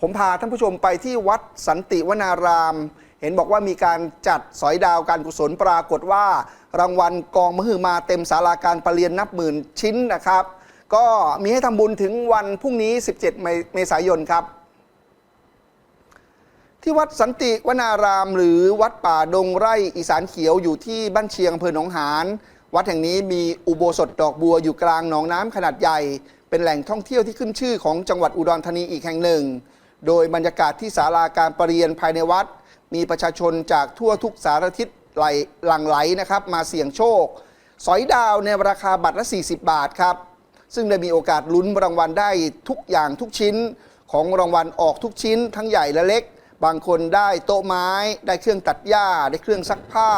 ผมพาท่านผู้ชมไปที่วัดสันติวนาราม เห็นบอกว่ามีการจัดสอยดาวการกุศลปรากฏว่า รางวัลกองมหึมาเต็มศาลาการประเรียนนับหมื่นชิ้นนะครับ ก็มีให้ทำบุญถึงวันพรุ่งนี้ 17เมเมษายนครับ ที่วัดสันติวนาราม หรือวัดป่าดงไร่อีสานเขียวอยู่ที่บ้านเชียงอำเภอหนองหานวัดแห่งนี้มีอุโบสถดอกบัวอยู่กลางหนองน้ำขนาดใหญ่ เป็นแหล่งท่องเที่ยวที่ขึ้นชื่อของจังหวัดอุดรธานีอีกแห่งหนึ่ง โดยบรรยากาศที่ศาลาการประเรียนภายในวัด มีประชาชนจากทั่วทุกสารทิศไหลหลั่งไหลนะครับ มาเสี่ยงโชค สอยดาวในราคาบัตรละ 40 บาทครับ ซึ่งได้มีโอกาสลุ้นรางวัลได้ทุกอย่างทุกชิ้น ของรางวัลออกทุกชิ้น ทั้งใหญ่และเล็ก บางคนได้โต๊ะไม้ ได้เครื่องตัดหญ้า ได้เครื่องซักผ้า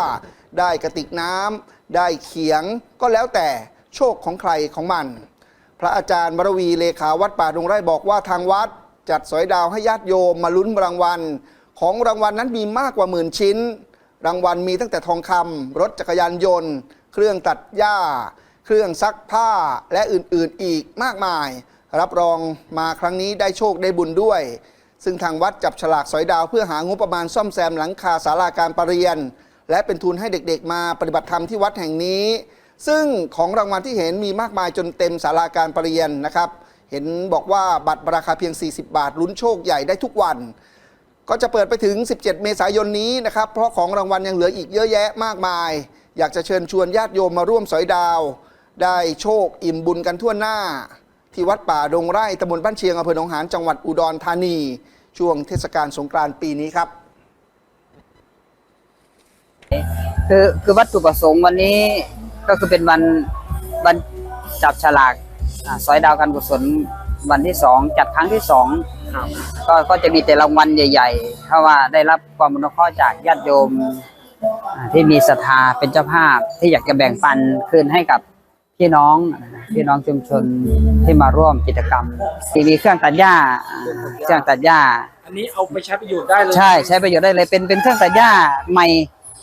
ได้กระติกน้ำได้เขียงก็แล้วแต่โชคของใครของมัน พระอาจารย์มรวีเลขาวัดป่าดงไร่บอกว่าทางวัด จัดสอยดาวให้ญาติโยมมาลุ้นรางวัล ของรางวัลนั้นมีมากกว่าหมื่นชิ้น รางวัลมีตั้งแต่ทองคำรถจักรยานยนต์ เครื่องตัดหญ้า เครื่องซักผ้าและอื่นๆอีกมากมาย รับรองมาครั้งนี้ได้โชคได้บุญด้วย ซึ่งทางวัดจับฉลากสอยดาวเพื่อหางบประมาณซ่อมแซมหลังคาศาลาการประเรียน และเป็นทุนให้เด็กๆ มาปฏิบัติธรรมที่วัดแห่งนี้ ซึ่งของรางวัลที่เห็นมีมากมายจนเต็มศาลาการประเรียนนะครับ เห็นบอกว่าบัตรราคาเพียง 40 บาทลุ้นโชคใหญ่ได้ทุกวัน ก็จะเปิดไปถึง 17 เมษายนนี้นะครับ เพราะของรางวัลยังเหลืออีกเยอะแยะมากมาย อยากจะเชิญชวนญาติโยมมาร่วมสอยดาว ได้โชคอิ่มบุญกันทั่วหน้า ที่วัดป่าดงไร่ตำบลบ้านเชียงอำเภอหนองหานจังหวัดอุดรธานี ช่วงเทศกาลสงกรานต์ปีนี้ครับคือคือวัตถุประสงค์วันนี้ก็คือเป็นวันวันจับฉลาก สอยดาวการกุศลวันที่สองจัดครั้งที่สองก็ก็จะมีแต่รางวัลใหญ่ๆเพราะว่าได้รับความอนุเคราะห์จากญาติโยมอ่าที่มีศรัทธาเป็นเจ้าภาพที่อยากจะแบ่งปันคืนให้กับพี่น้องพี่น้องชุมชนที่มาร่วมกิจกรรมที่มีเครื่องตัดหญ้าอ่าเครื่องตัดหญ้า อันนี้เอาไปใช้ประโยชน์ได้เลย ใช่ใช้ประโยชน์ได้เลยเป็นเป็นเครื่องตัดหญ้าใหม่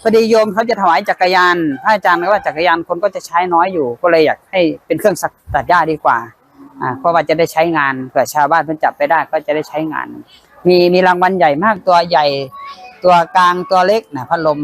พอดีโยมเขาจะถวายจักรยานพระอาจารย์ก็ว่าจักรยานคนก็จะใช้น้อยอยู่ก็เลยอยากให้เป็นเครื่องสักตัดหญ้าดีกว่าอ่าเพราะว่าจะได้ใช้งานเผื่อชาวบ้านเพิ่นจับไปได้ก็จะได้ใช้งาน มีมีรางวัลใหญ่มากตัวใหญ่ ตัวกลางตัวเล็กนะพัดลม